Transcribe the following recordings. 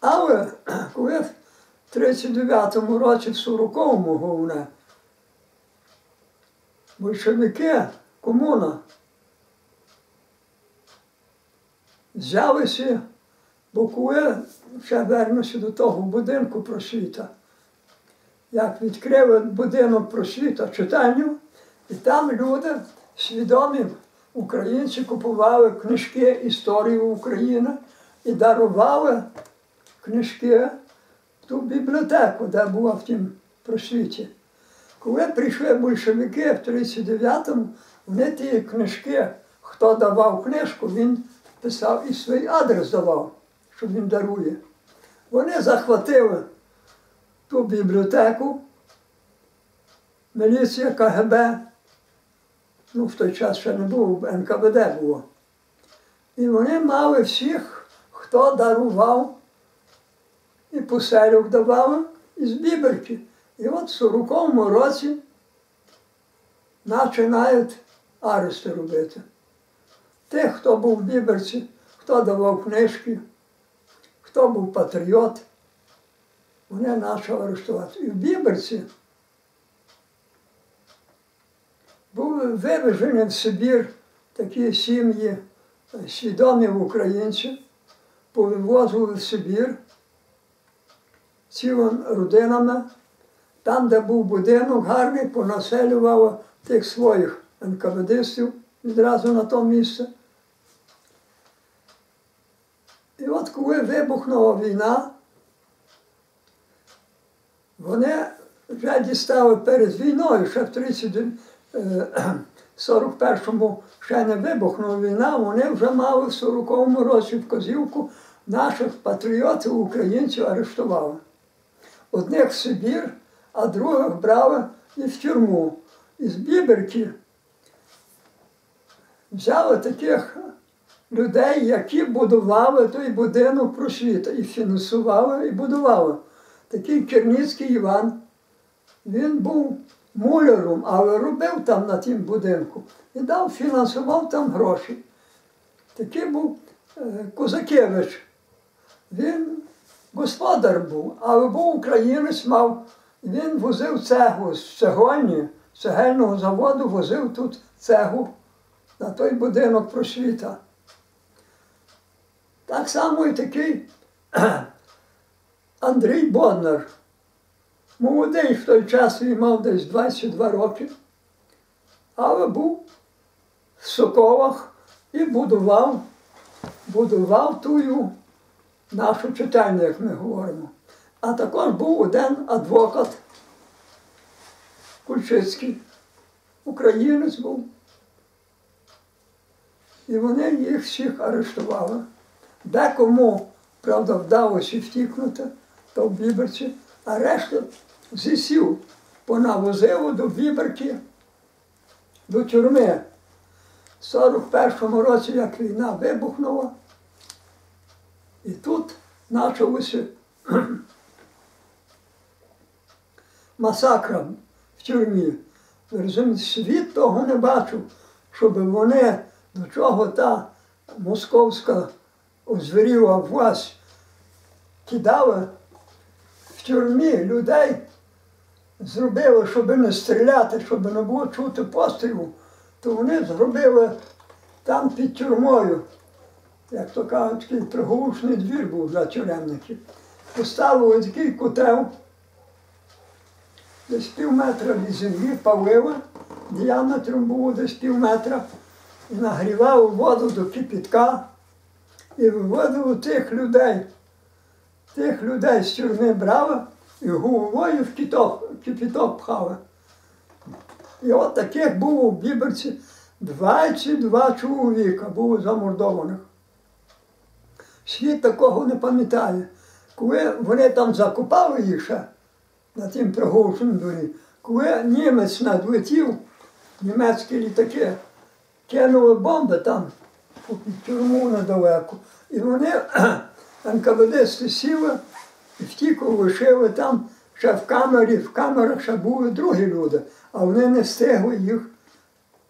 Але коли в 39-му році, в 40-му головне, большевики, комуна, взялися, бо коли ще вернуся до того будинку просвіта, як відкрили будинок просвіта читальню, і там люди свідомі українці купували книжки історії України і дарували книжки в ту бібліотеку, де була в тім просвіті. Коли прийшли большевики в 39-му, вони ті книжки, хто давав книжку, він писав і свій адрес давав, що він дарує. Вони захватили ту бібліотеку, міліція КГБ, ну в той час ще не було, НКВД було. І вони мали всіх, хто дарував, і поселюк давали, із біберки. І от в 40-му році починають арести робити. Тих, хто був в Біберці, хто давав книжки, хто був патріот, вони почали арештувати. І в Біберці були вивезені в Сибір такі сім'ї, свідомі українці, повивозили в Сибір цілими родинами. Там, де був будинок гарний, понаселювали тих своїх НКВДистів відразу на то місце. І от коли вибухнула війна, вони вже дістали перед війною, ще в 41-му ще не вибухнула війна, вони вже мали в 40-му році вказівку наших патріотів, українців арештували. Одних в Сибір, а других брали і в тюрму. Із Біберки взяли таких людей, які будували той будинок просвіта, і фінансували, і будували. Такий Керніцький Іван, він був муляром, але робив там на тім будинку і дав, фінансував там гроші. Такий був е, Козакевич. Він господар був, але був українець, мав, він возив цегу з цегольні, з цегельного заводу возив тут цегу на той будинок просвіта. Так само і такий Андрій Бондар. Молодий в той час він мав десь 22 роки, але був в Соколах і будував, будував тую нашу читальню, як ми говоримо. А також був один адвокат Кульчицький, українець був. І вони їх всіх арештували. Декому, правда, вдалося втікнути, то в Біберці, а решту зі сіл понавозило до Біберки, до тюрми. В 41-му році, як війна вибухнула, і тут почалося масакра в тюрмі. Світ того не бачив, щоб вони до чого та московська озвіріла власть кидала. В тюрмі людей, зробили, щоб не стріляти, щоб не було чути пострілу, то вони зробили там під тюрмою як то кажуть, такий приголушний двір був для тюремників. Поставили такий котел, десь пів метра від землі, палива, діаметром було десь пів метра, і нагрівали воду до кипітка і виводили тих людей. Тих людей з тюрми брали і головою в кіток, кипіток пхали. І от таких було в Біберці 22 чоловіка було замордованих. Світ такого не пам'ятає. Коли вони там закопали їх ще на тім приголошеному дворі, коли німець надлетів, німецькі літаки, кинули бомби там, під тюрму недалеко. І вони, НКВДсти сіли і втіку лишили там, ще в камері, в камерах ще були другі люди, а вони не встигли їх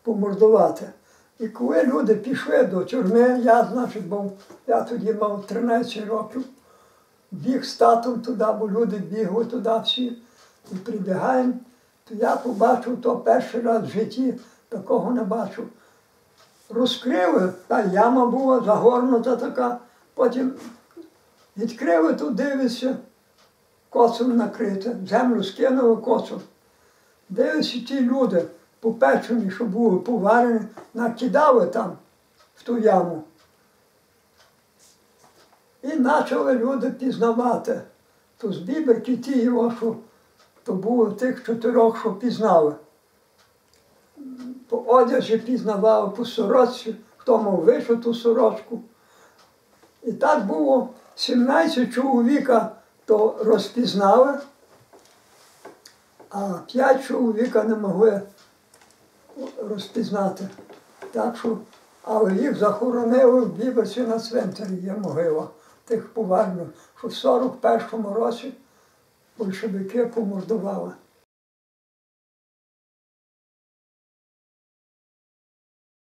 помордувати. І коли люди пішли до тюрми, я, значить, був, я тоді мав 13 років, біг з татом туди, бо люди бігли туди всі. І прибігаємо, то я побачив то перший раз в житті, такого не бачив. Розкрили, та яма була загорнута така, потім відкрили тут, дивишся, коцом накрите, землю скинули коцом. Дивишся, ті люди попечені, що були поварені, накидали там в ту яму. І почали люди пізнавати. То з біберки ті його, що то було тих чотирьох, що пізнали. По одязі пізнавали, по сорочці, хто мав вишиту сорочку. І так було 17 чоловіка то розпізнали, а 5 чоловіка не могли розпізнати. Так що, але їх захоронили в Біберці на цвинтарі, є могила тих поважних, що в 41-му році большевики помордували.